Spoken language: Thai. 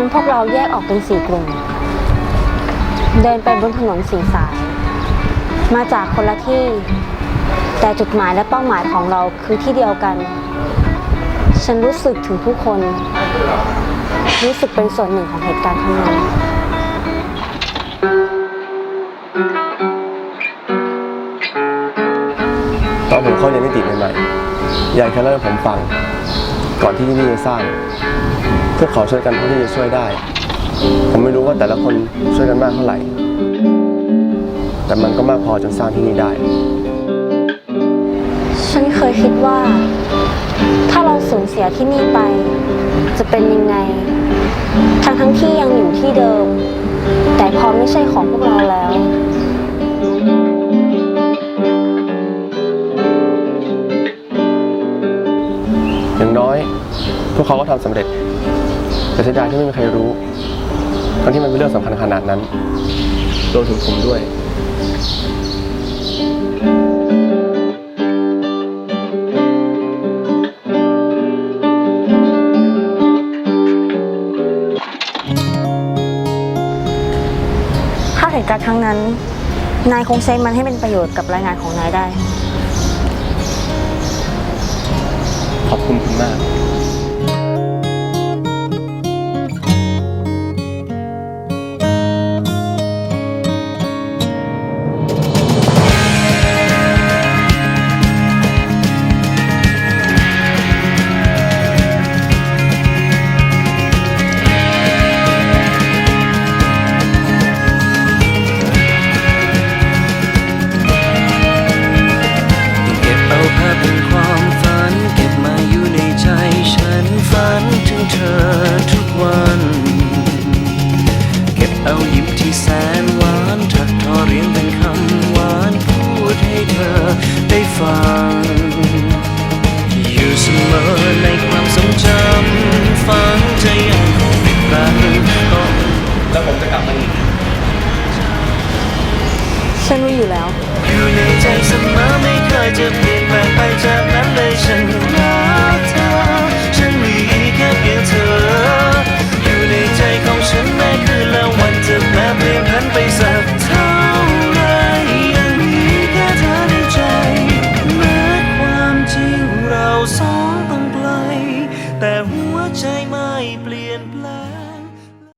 นั้นพวกเราแยกออกเป็นสี่กลุ่ม เดินไปบนถนนสีสาย มาจากคนละที่ แต่จุดหมายและเป้าหมายของเราคือที่เดียวกัน ฉันรู้สึกถึงผู้คน รู้สึกเป็นส่วนหนึ่งของเหตุการณ์ทั้งนั้นตอนผมเข้าเยนนิติใหม่ๆยายเคยเล่าให้ผมฟัง ก่อนที่ที่นี่จะสร้าง พวกเขาช่วยกันเท่าที่จะช่วยได้ ผมไม่รู้ว่าแต่ละคนช่วยกันมากเท่าไหร่ แต่มันก็มากพอจนสร้างที่นี่ได้ ฉันเคยคิดว่า ถ้าเราสูญเสียที่นี่ไป จะเป็นยังไง ทั้งทั้งๆที่ยังอยู่ที่เดิม แต่พอไม่ใช่ของพวกเราแล้วอย่างน้อย พวกเขาก็ทำสำเร็จ แต่เสียดายที่ไม่มีใครรู้ทั้งที่มันเป็นเรื่องสำคัญขนาดนั้นรวมถึงผมด้วย ถ้าเหตุการณ์ครั้งนั้น นายคงใช้มันให้เป็นประโยชน์กับรายงานของนายได้ ขอบคุณคุณมาก กลับมาอีกฉันรู้อยู่แล้ว อยู่ในใจเสมอไม่เคยจะเปลี่ยนแปลงไปจากนั้นเลยฉันรักเธอ ฉันมีแค่เพียงเธอ อยู่ในใจของฉันแม้คืนและวันจะแปรเปลี่ยนพันไปสักเท่าไรยังมีแค่เธอในใจแม้ความจริงเราสอง